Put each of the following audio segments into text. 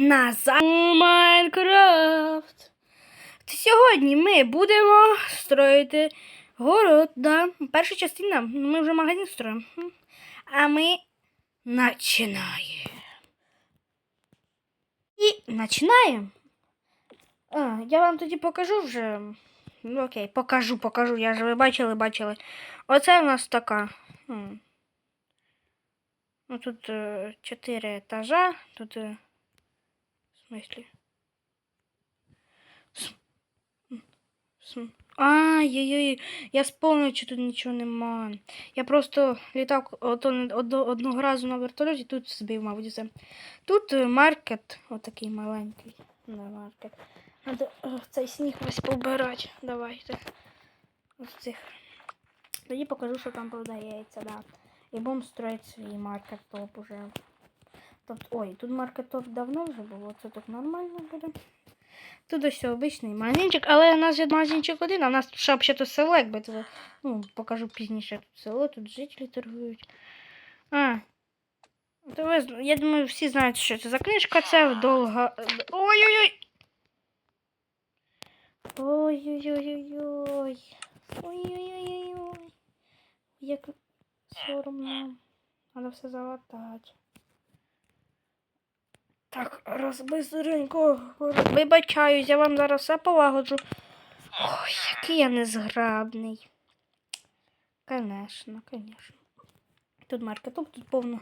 У Майнкрафт. Сьогодні ми будемо строїти город. Да. Перша частина. Ми вже магазин строїмо. А ми починаємо. І починаємо. Я вам тоді покажу вже. Ну, окей, покажу, покажу. Я ж ви бачили, бачили. Оце у нас така. Ну, тут е, чотири етажа. Тут. Смысле? Ай-яй-яй, я вспомнив, що тут нічого нема. Я просто літав одного разу на вертольоті, тут збив, мабуть, все. Тут е, маркет, отакий маленький. Не маркет. Надо е, цей сніг весь побирати. Давайте. Ось цих. Тоді покажу, що там продається, да. І будемо строїти свій маркет-топ уже. Тобто, ой, тут маркетоп давно вже було, це так нормально буде. Тут ось обичний магазинчик, але у нас є магазинчик один, а в нас ще село, якби це, ну, покажу пізніше тут село, тут жителі торгують. А. То ви, я думаю, всі знають, що це за книжка, це довга. Ой-ой-ой! Ой-ой-ой-ой-ой. Ой-ой-ой-ой. Як соромно. Надо все залатати. Так, раз бистренько. Вибачаюсь, я вам зараз все полагоджу. Ой, який я незграбний. Конечно, конечно. Тут маркетоп, тут повно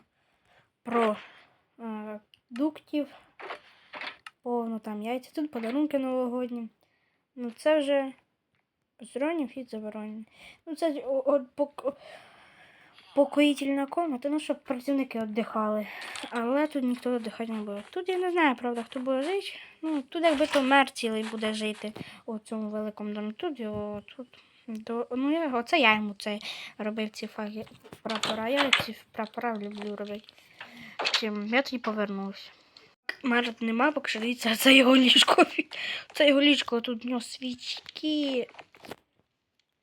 продуктів. Повно там яйця. Тут подарунки новогодні. Ну це вже зронів вхід заборонений. Ну це ж о- покоїтельна комната, ну щоб працівники віддихали. Але тут ніхто віддихати не буде. Тут я не знаю, правда, хто буде жити. Ну, тут якби то мер цілий буде жити у цьому великому домі. Тут його тут. До, ну, оце я йому це робив ці фаги прапора. Я ці прапора люблю робити. Я тоді повернувся. Мера нема, що дивіться, це його ліжко. Це його ліжко, тут у нього свічки.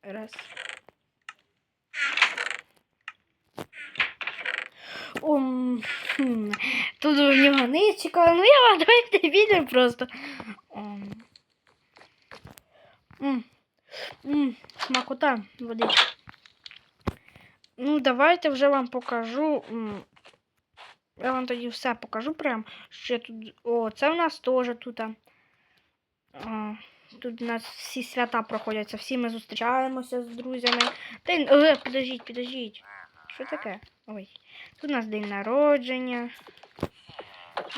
Раз. Ом, Тут у нього ничика. Ну я вам давайте відео просто. Ом. М, Смакота водичка. Ну, давайте вже вам покажу. Я вам тоді все покажу прям. Що тут. О, це у нас теж тут. а, Тут у нас всі свята проходяться, всі ми зустрічаємося з друзями. Та й. Е, підождіть, підождіть. Що таке? Ой. Тут у нас день народження.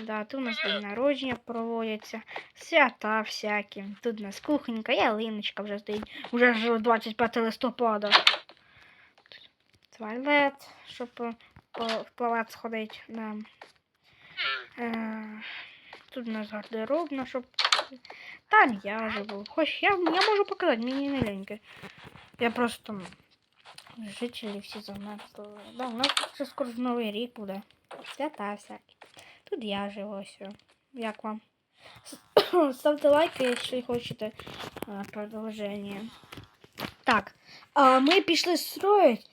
Да, тут у нас день народження проводяться. Свята всякі. Тут у нас кухонька, ялиночка вже стоїть. Вже ж 25 листопада. Туалет, щоб в туалет сходити. Да. Е, тут у нас гардеробна, щоб. Там я живу. Хоч я, я можу показати, мені не ліньки. Я просто. Жителі всі замерзли. Да, у нас вже скоро ж Новий рік буде. Свята всякі. Тут я живу ось. Як вам? Ставте лайки, якщо хочете продовження. Так, а ми пішли строїть.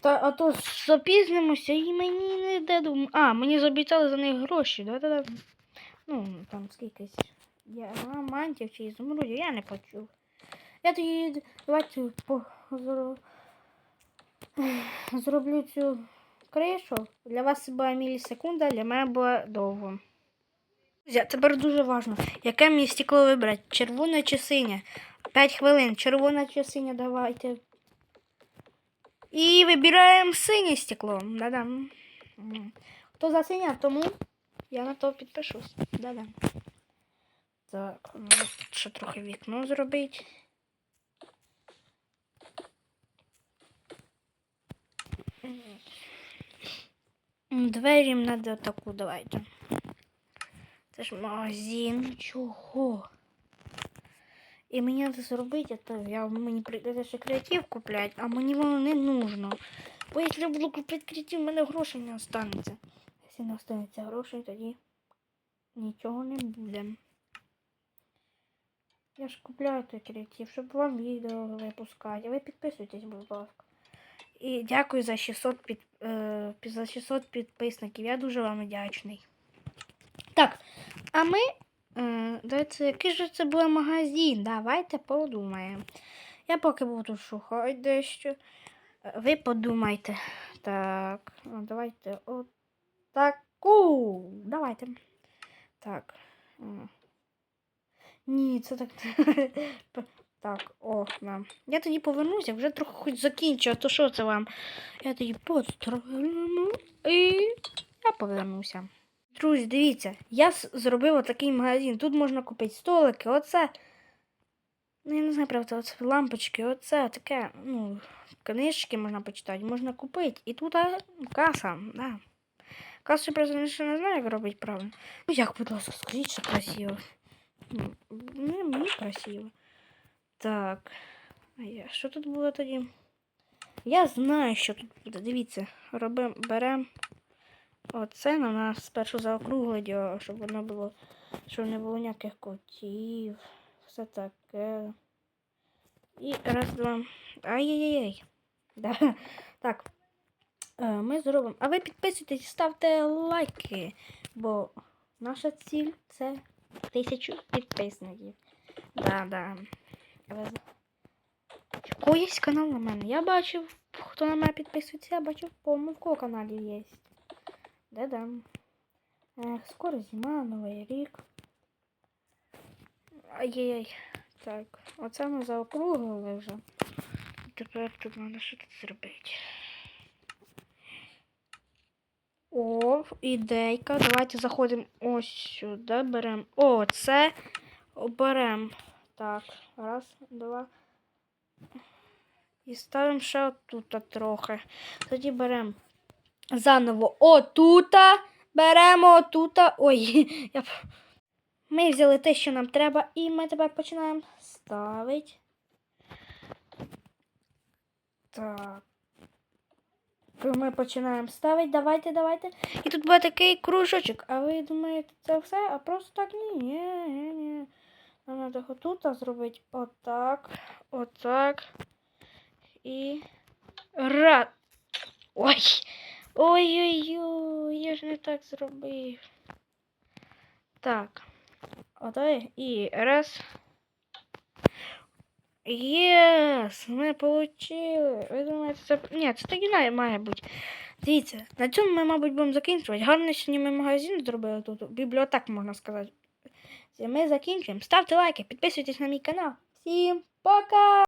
Та, а то запізнимося і мені не дадуть. А, мені заобіцяли за них гроші, да-да-да. Ну, там скількись. Я мантів чи ізумрудів, я не почув. Я тоді давайте по, зроблю цю кришу. Для вас це була мілісекунда, для мене була довго. Друзі, тепер дуже важливо, яке мені стекло вибрати, червоне чи синє. 5 хвилин, червона чи синя, давайте. І вибираємо синє стекло. Да-да. Хто за синє, тому я на то підпишусь. Да-да. Так, ну, ще трохи вікно зробити. М, Двері їм треба таку, давайте. Це ж магазин. Чого? І мені треба зробити, то я, мені прийдеться ще креатив купляти, а мені воно не нужно. Бо якщо я буду купити креатив, в мене грошей не останеться. Якщо не останеться грошей, тоді нічого не буде. Я ж купляю той креатив, щоб вам відео випускати. Ви підписуйтесь, будь ласка. І дякую за 600, під, е, за 600 підписників. Я дуже вам вдячний. Так, а ми. Е, давайте, який же це буде магазин? Давайте подумаємо. Я поки буду шукати дещо. Ви подумайте. Так, давайте от. Давайте. Так. Ні, це так. Так, о, мам. Я тоді повернуся, вже трохи хоч закінчу, а то що це вам? Я тоді построю і я повернуся. Друзі, дивіться, я зробив такий магазин. Тут можна купити столики, оце. Ну, я не знаю, правда, оце лампочки, оце таке, ну, книжки можна почитати, можна купити. І тут а, каса, да. Касу я ще не знаю, як робити правильно. Ну як, будь ласка, скажіть, що красиво. Ну, мені красиво. Так. А я, що тут було тоді? Я знаю, що тут буде. Дивіться, робимо, беремо оце на нас спершу заокруглить, щоб воно було, щоб не було ніяких котів. Все таке. І раз, два. Ай-яй-яй. Да. Так. Е, Ми зробимо. А ви підписуйтесь, ставте лайки, бо наша ціль це тисячу підписників. Да, Але... Є канал на мене? Я бачив, хто на мене підписується, я бачив, кого каналі є. Да-да. Скоро зима, новий рік. Ай-яй-яй. Так, оце ми заокруглили вже. Тепер тут треба що тут зробити. О, ідейка. Давайте заходимо ось сюди, беремо. О, це беремо. Так, раз, два. І ставимо ще отут трохи. Тоді беремо заново отута. Беремо отута. Ой, я... Ми взяли те, що нам треба, і ми тепер починаємо ставити. Так. Ми починаємо ставити. Давайте, давайте. І тут буде такий кружочок. А ви думаєте, це все? А просто так. Ні, ні, ні. Нам треба тут зробити отак, отак. І. Раз. Ой. Ой-ой-ой, я ж не так зробив. Так. Отой. І раз. Єс! Ми получили. Ви думаєте, це. Ні, це так і має бути. Дивіться, на цьому ми, мабуть, будемо закінчувати. Гарний сьогодні ми магазин зробили тут. Бібліотек, можна сказати. Ми закінчуємо. Ставте лайки, підписуйтесь на мій канал. Всім пока!